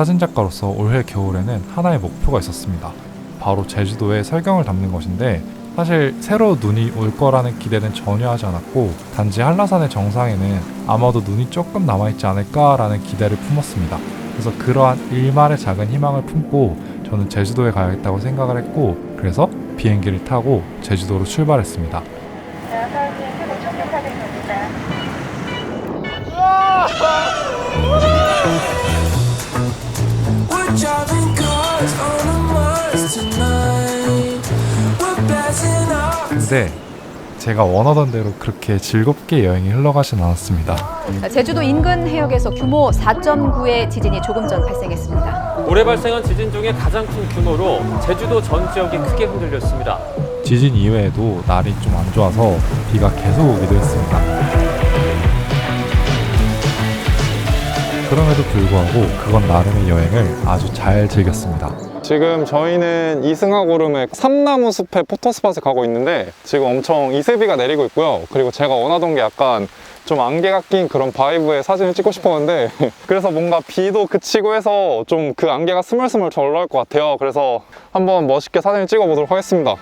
사진작가로서 올해 겨울에는 하나의 목표가 있었습니다. 바로 제주도에 설경을 담는 것인데 사실 새로 눈이 올 거라는 기대는 전혀 하지 않았고 단지 한라산의 정상에는 아마도 눈이 조금 남아있지 않을까라는 기대를 품었습니다. 그래서 그러한 일말의 작은 희망을 품고 저는 제주도에 가야겠다고 생각을 했고 그래서 비행기를 타고 제주도로 출발했습니다. 근데 제가 원하던 대로 그렇게 즐겁게 여행이 흘러가진 않았습니다. 제주도 인근 해역에서 규모 4.9의 지진이 조금 전 발생했습니다. 올해 발생한 지진 중에 가장 큰 규모로 제주도 전 지역이 크게 흔들렸습니다. 지진 이외에도 날이 좀 안 좋아서 비가 계속 오기도 했습니다. 그럼에도 불구하고 그건 나름의 여행을 아주 잘 즐겼습니다. 지금 저희는 이승하 고름의 삼나무 숲의 포토스팟에 가고 있는데 지금 엄청 이슬비가 내리고 있고요. 그리고 제가 원하던 게 약간 좀 안개가 낀 그런 바이브의 사진을 찍고 싶었는데 그래서 뭔가 비도 그치고 해서 좀 그 안개가 스물스물 잘 올라올 것 같아요. 그래서 한번 멋있게 사진을 찍어 보도록 하겠습니다.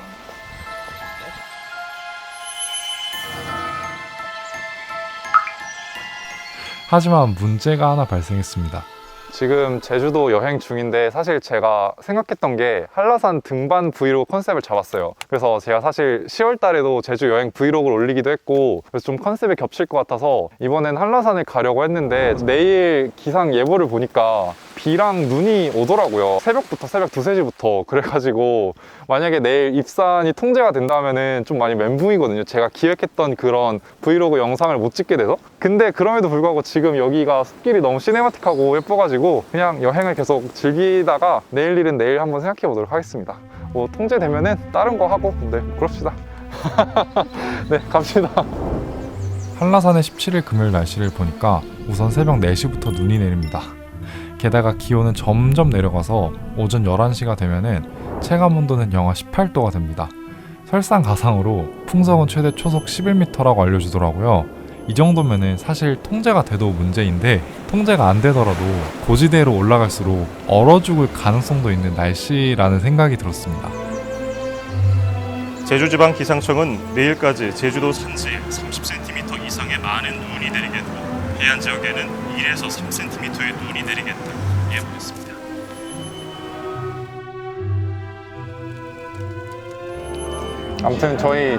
하지만 문제가 하나 발생했습니다. 지금 제주도 여행 중인데 사실 제가 생각했던 게 한라산 등반 브이로그 컨셉을 잡았어요. 그래서 제가 사실 10월 달에도 제주 여행 브이로그를 올리기도 했고 그래서 좀 컨셉이 겹칠 것 같아서 이번엔 한라산을 가려고 했는데 내일 기상 예보를 보니까 비랑 눈이 오더라고요. 새벽부터 새벽 2, 3시부터 그래가지고 만약에 내일 입산이 통제가 된다면은 좀 많이 멘붕이거든요. 제가 기획했던 그런 브이로그 영상을 못 찍게 돼서. 근데 그럼에도 불구하고 지금 여기가 숲길이 너무 시네마틱하고 예뻐가지고 그냥 여행을 계속 즐기다가 내일 일은 내일 한번 생각해 보도록 하겠습니다. 뭐 통제되면은 다른 거 하고 네 그럽시다. 네 갑시다. 한라산의 17일 금요일 날씨를 보니까 우선 새벽 4시부터 눈이 내립니다. 게다가 기온은 점점 내려가서 오전 11시가 되면은 체감 온도는 영하 18도가 됩니다. 설상가상으로 풍속은 최대 초속 11m라고 알려주더라고요. 이 정도면은 사실 통제가 돼도 문제인데 통제가 안 되더라도 고지대로 올라갈수록 얼어 죽을 가능성도 있는 날씨라는 생각이 들었습니다. 제주지방기상청은 내일까지 제주도 산지에 30cm 이상의 많은 눈이 내리겠고 해안 지역에는 1에서 3cm의 눈이 내리겠다 예보했습니다. 아무튼 저희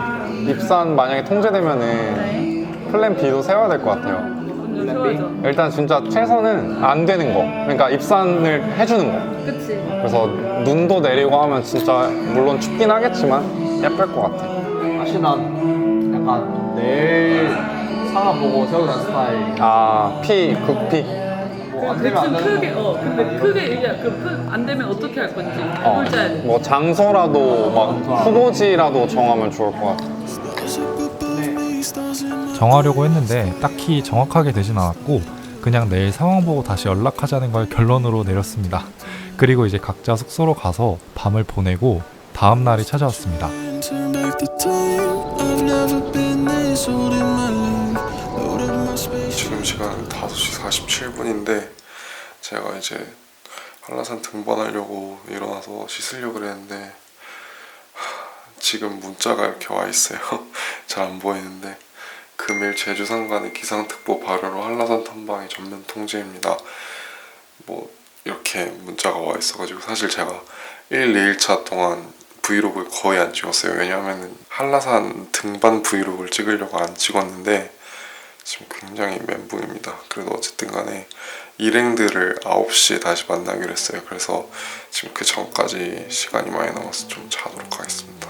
입산 만약에 통제되면은 플랜 B도 세워야 될 것 같아요. 일단 진짜 최선은 안 되는 거. 그러니까 입산을 해주는 거. 그치. 그래서 눈도 내리고 하면 진짜 물론 춥긴 하겠지만 예쁠 것 같아. 사실 난 약간 내 일 상황 보고 세우는 스타일 아, 피, 극피. 뭐안 그, 되면 안좀 되는 크게, 어, 근데 크게 얘기해. 그, 크, 안 되면 어떻게 할 건지. 어, 해볼 짜야 돼. 뭐 장소라도 막 후보지라도 정하면 좋을 것 같아. 정하려고 했는데 딱히 정확하게 되진 않았고 그냥 내일 상황 보고 다시 연락하자는 걸 결론으로 내렸습니다. 그리고 이제 각자 숙소로 가서 밤을 보내고 다음 날이 찾아왔습니다. Turn back the time. I've never been this old in my life. 지금 시간은 5시 47분인데 제가 이제 한라산 등반하려고 일어나서 씻으려고 그랬는데 하, 지금 문자가 이렇게 와 있어요. 잘 안 보이는데 금일 제주산간의 기상특보 발효로 한라산 탐방이 전면 통제입니다. 뭐 이렇게 문자가 와 있어가지고 사실 제가 1, 2일차 동안 브이로그를 거의 안 찍었어요. 왜냐하면 한라산 등반 브이로그를 찍으려고 안 찍었는데 지금 굉장히 멘붕입니다. 그래도 어쨌든 간에 일행들을 9시에 다시 만나기로 했어요. 그래서 지금 그 전까지 시간이 많이 남아서 좀 자도록 하겠습니다.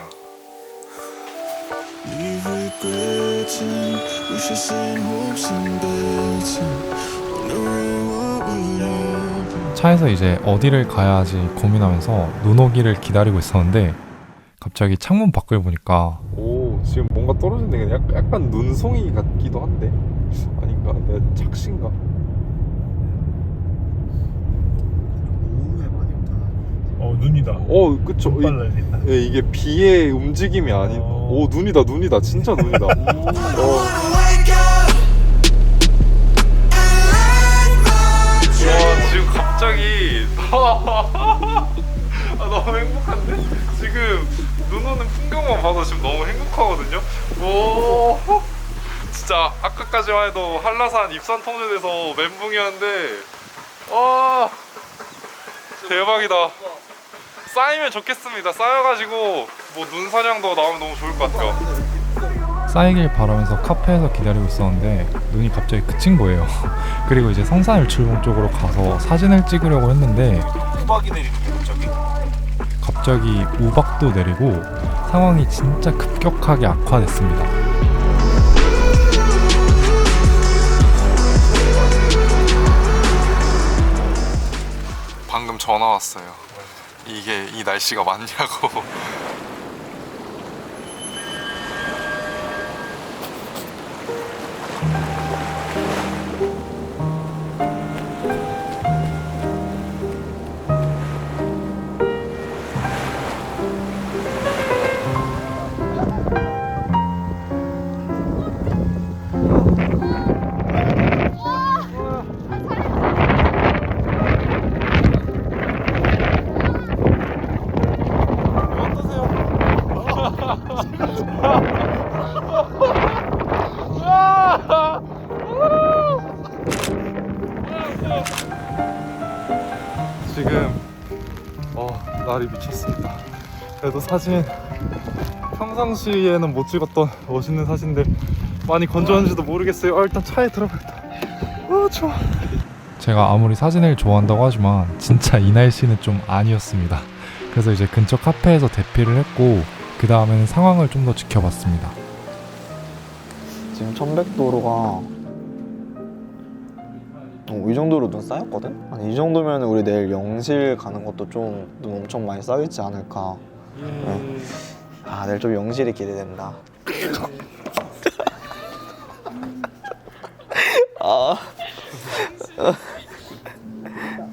차에서 이제 어디를 가야 하지 고민하면서 눈 오기를 기다리고 있었는데 갑자기 창문 밖을 보니까 오, 뭔가 떨어지는 게 약간, 약간 눈송이 같기도 한데 아닌가? 내가 착신가? 어 눈이다. 어, 그쵸. 이. 예, 이게 비의 움직임이 아닌. 오, 눈이다, 눈이다, 진짜 눈이다. 어. 와, 지금 갑자기 아, 너무 행복한데? 지금 눈 오는 풍경만 봐도 지금 너무 행복하거든요. 오, 진짜 아까까지만 해도 한라산 입산 통제돼서 멘붕이었는데, 와, 대박이다. 쌓이면 좋겠습니다. 쌓여가지고 뭐 눈사냥도 나오면 너무 좋을 것 같아요. 쌓이길 바라면서 카페에서 기다리고 있었는데 눈이 갑자기 그친 거예요. 그리고 이제 성산 일출봉 쪽으로 가서 사진을 찍으려고 했는데 우박이 내리는데 갑자기. 갑자기 우박도 내리고 상황이 진짜 급격하게 악화됐습니다. 방금 전화 왔어요. 이게 이 날씨가 맞냐고. 지금 어 날이 미쳤습니다. 그래도 사진 평상시에는 못 찍었던 멋있는 사진들 많이 건조한지도 모르겠어요. 아, 일단 차에 들어가겠다. 아 추워. 제가 아무리 사진을 좋아한다고 하지만 진짜 이 날씨는 좀 아니었습니다. 그래서 이제 근처 카페에서 대피를 했고 그 다음에는 상황을 좀 더 지켜봤습니다. 지금 1100도로가 어, 이 정도로 눈 쌓였거든? 아니 이 정도면 우리 내일 영실 가는 것도 좀 눈 엄청 많이 쌓이지 않을까 네. 아 내일 좀 영실이 기대된다 아,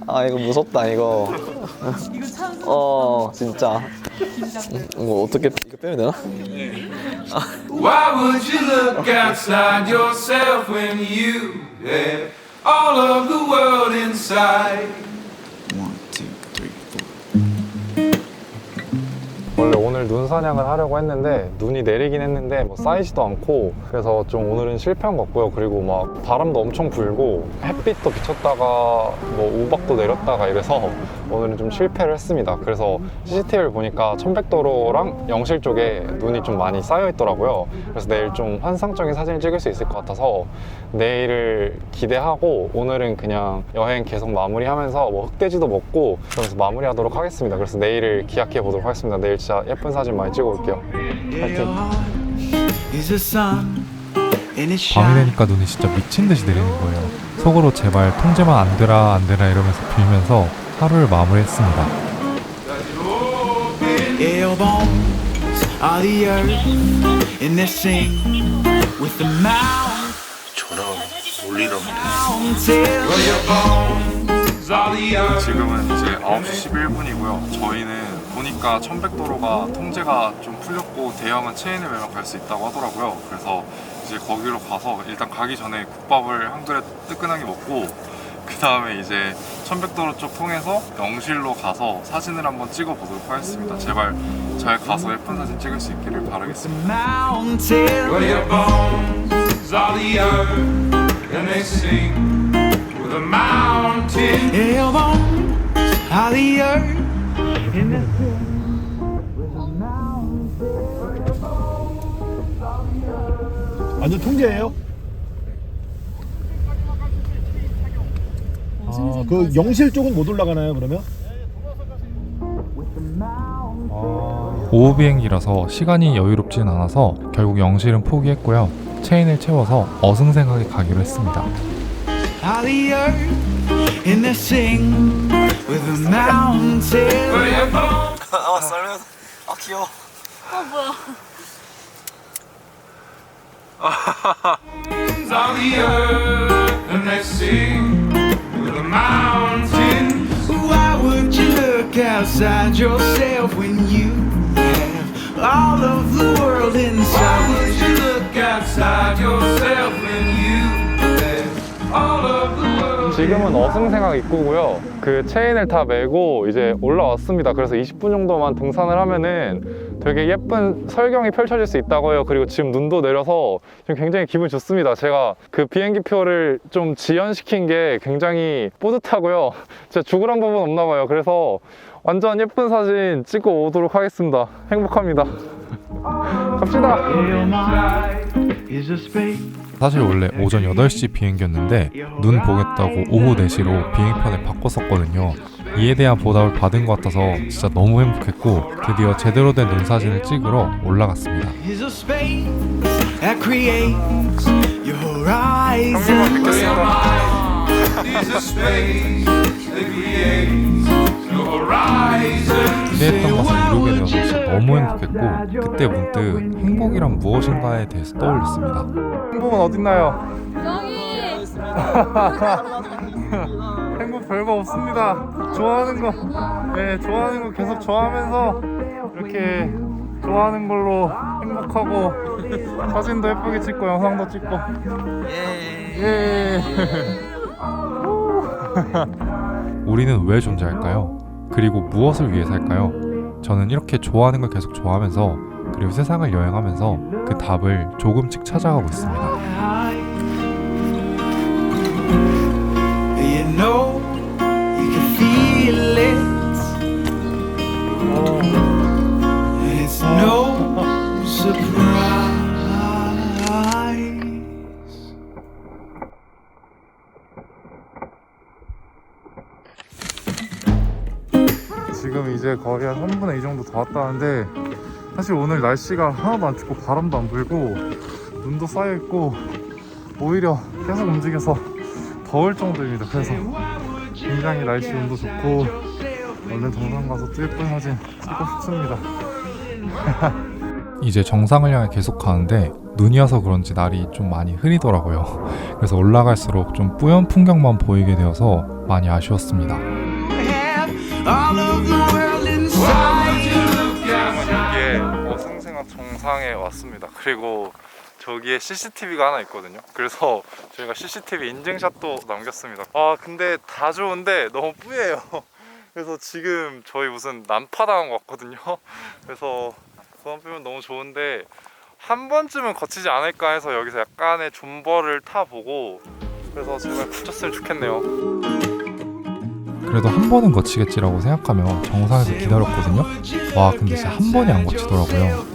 아 이거 무섭다 이거 어 진짜 이거 어떻게 이거 빼면 되나? Why would you look outside yourself when you have all of the world inside? One, two, three, four. 원래 오늘 눈 사냥을 하려고 했는데 눈이 내리긴 했는데 뭐 쌓이지도 않고 그래서 좀 오늘은 실패한 것 같고요. 그리고 막 바람도 엄청 불고 햇빛도 비쳤다가 뭐 우박도 내렸다가 이래서 오늘은 좀 실패를 했습니다. 그래서 CCTV를 보니까 천백도로랑 영실 쪽에 눈이 좀 많이 쌓여 있더라고요. 그래서 내일 좀 환상적인 사진을 찍을 수 있을 것 같아서 내일을 기대하고 오늘은 그냥 여행 계속 마무리하면서 뭐 흑돼지도 먹고 그러면서 마무리하도록 하겠습니다. 그래서 내일을 기약해 보도록 하겠습니다. 내일 진짜 예쁜 사진 많이 찍어 올게요. 파이팅! Is the sun and it 밤이. 되니까 눈이 진짜 미친 듯이 내리는 거예요. 속으로 제발 통제만 안 되라 안 되라 이러면서 빌면서 하루를 마무리했습니다. Elbows are the earth and they sing with the mountains. Well, your bones are the earth. 지금은 이제 9시 11분이고요. 저희는 보니까 천백도로가 통제가 좀 풀렸고 대형은 체인을 매면 갈 수 있다고 하더라고요. 그래서 이제 거기로 가서 일단 가기 전에 국밥을 한 그릇 뜨끈하게 먹고 그 다음에 이제 천백도로 쪽 통해서 영실로 가서 사진을 한번 찍어 보도록 하겠습니다. 제발 잘 가서 예쁜 사진 찍을 수 있기를 바라겠습니다. 완전 통제예요? 아, 그 영실 쪽은 못 올라가나요 그러면? 오후 비행기라서 시간이 여유롭진 않아서 결국 영실은 포기했고요. 체인을 채워서 어승생하게 가기로 했습니다. Are the earth, and they sing with the mountain. Well, your bones 아 썰면 아 귀여워 are the earth, and they sing with the mountain. Why would you look outside yourself when you have all of the world inside? Why would you look outside yourself 지금은 어승생학 입구고요. 그 체인을 다 메고 이제 올라왔습니다. 그래서 20분 정도만 등산을 하면은 되게 예쁜 설경이 펼쳐질 수 있다고 해요. 그리고 지금 눈도 내려서 지금 굉장히 기분 좋습니다. 제가 그 비행기 표를 좀 지연시킨 게 굉장히 뿌듯하고요. 진짜 죽으란 부분 없나 봐요. 그래서 완전 예쁜 사진 찍고 오도록 하겠습니다. 행복합니다. 갑시다. 사실 원래 오전 8시 비행기였는데 눈 보겠다고 오후 4시로 비행편을 바꿨었거든요. 이에 대한 보답을 받은 것 같아서 진짜 너무 행복했고 드디어 제대로 된 눈 사진을 찍으러 올라갔습니다. 기대했던 너무 행복했고 그때 문득 행복이란 무엇인가에 대해서 떠올렸습니다. 행복은 어딨나요? 행복 별거 없습니다. 좋아하는 거, 네, 좋아하는 거 계속 좋아하면서 이렇게 좋아하는 걸로 행복하고 사진도 예쁘게 찍고 영상도 찍고. 예. 우리는 왜 존재할까요? 그리고 무엇을 위해 살까요? 저는 이렇게 좋아하는 걸 계속 좋아하면서 그리고 세상을 여행하면서 그 답을 조금씩 찾아가고 있습니다. 지금 이제 거의 한 3분의 2 정도 더 왔다는데 사실 오늘 날씨가 하나도 안 춥고 바람도 안 불고 눈도 쌓여있고 오히려 계속 움직여서 더울 정도입니다 그래서 굉장히 날씨 운도 좋고 얼른 정상 가서 또 예쁜 사진 찍고 싶습니다 이제 정상을 향해 계속 가는데 눈이 와서 그런지 날이 좀 많이 흐리더라고요. 그래서 올라갈수록 좀 뿌연 풍경만 보이게 되어서 많이 아쉬웠습니다. Inside. 이게 어승생학 정상에 왔습니다. 그리고 저기에 CCTV가 하나 있거든요. 그래서 저희가 CCTV 인증샷도 남겼습니다. 아 근데 다 좋은데 너무 뿌예요. 그래서 지금 저희 무슨 난파당한 것 같거든요. 그래서 그만 빼면 너무 좋은데 한 번쯤은 거치지 않을까 해서 여기서 약간의 존버를 타보고 그래서 제발 붙였으면 좋겠네요 그래도 한 번은 거치겠지라고 생각하며 정상에서 기다렸거든요. 와 근데 진짜 한 번이 안 거치더라고요.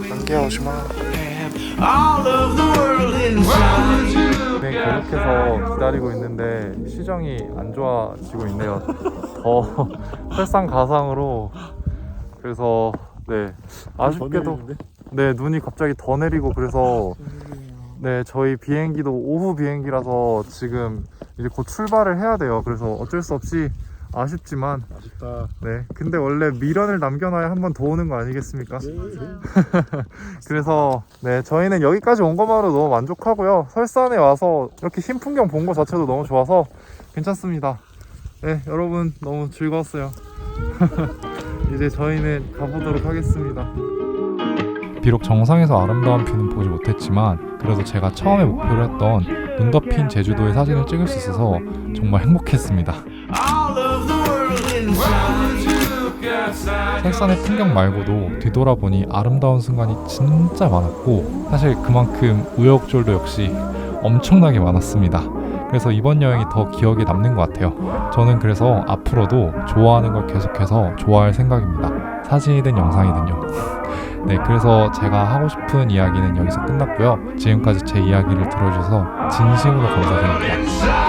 World inside. 네, 계속해서 기다리고 있는데 시정이 안 좋아지고 있네요. 더 설상가상으로 그래서 네 아쉽게도 네 눈이 갑자기 더 내리고 그래서 네 저희 비행기도 오후 비행기라서 지금 이제 곧 출발을 해야 돼요. 그래서 어쩔 수 없이 아쉽지만. 아쉽다. 네. 근데 원래 미련을 남겨놔야 한 번 더 오는 거 아니겠습니까? 그래서 네 저희는 여기까지 온 것만으로 너무 만족하고요. 설산에 와서 이렇게 흰 풍경 본 거 자체도 너무 좋아서 괜찮습니다. 네 여러분 너무 즐거웠어요. 이제 저희는 가보도록 하겠습니다. 비록 정상에서 아름다운 뷰는 보지 못했지만 그래도 제가 처음에 목표로 했던 눈 덮인 제주도의 사진을 찍을 수 있어서 정말 행복했습니다. 설산의 풍경 말고도 뒤돌아보니 아름다운 순간이 진짜 많았고 사실 그만큼 우여곡절도 역시 엄청나게 많았습니다. 그래서 이번 여행이 더 기억에 남는 것 같아요. 저는 그래서 앞으로도 좋아하는 걸 계속해서 좋아할 생각입니다. 사진이든 영상이든요. 네, 그래서 제가 하고 싶은 이야기는 여기서 끝났고요. 지금까지 제 이야기를 들어주셔서 진심으로 감사드립니다.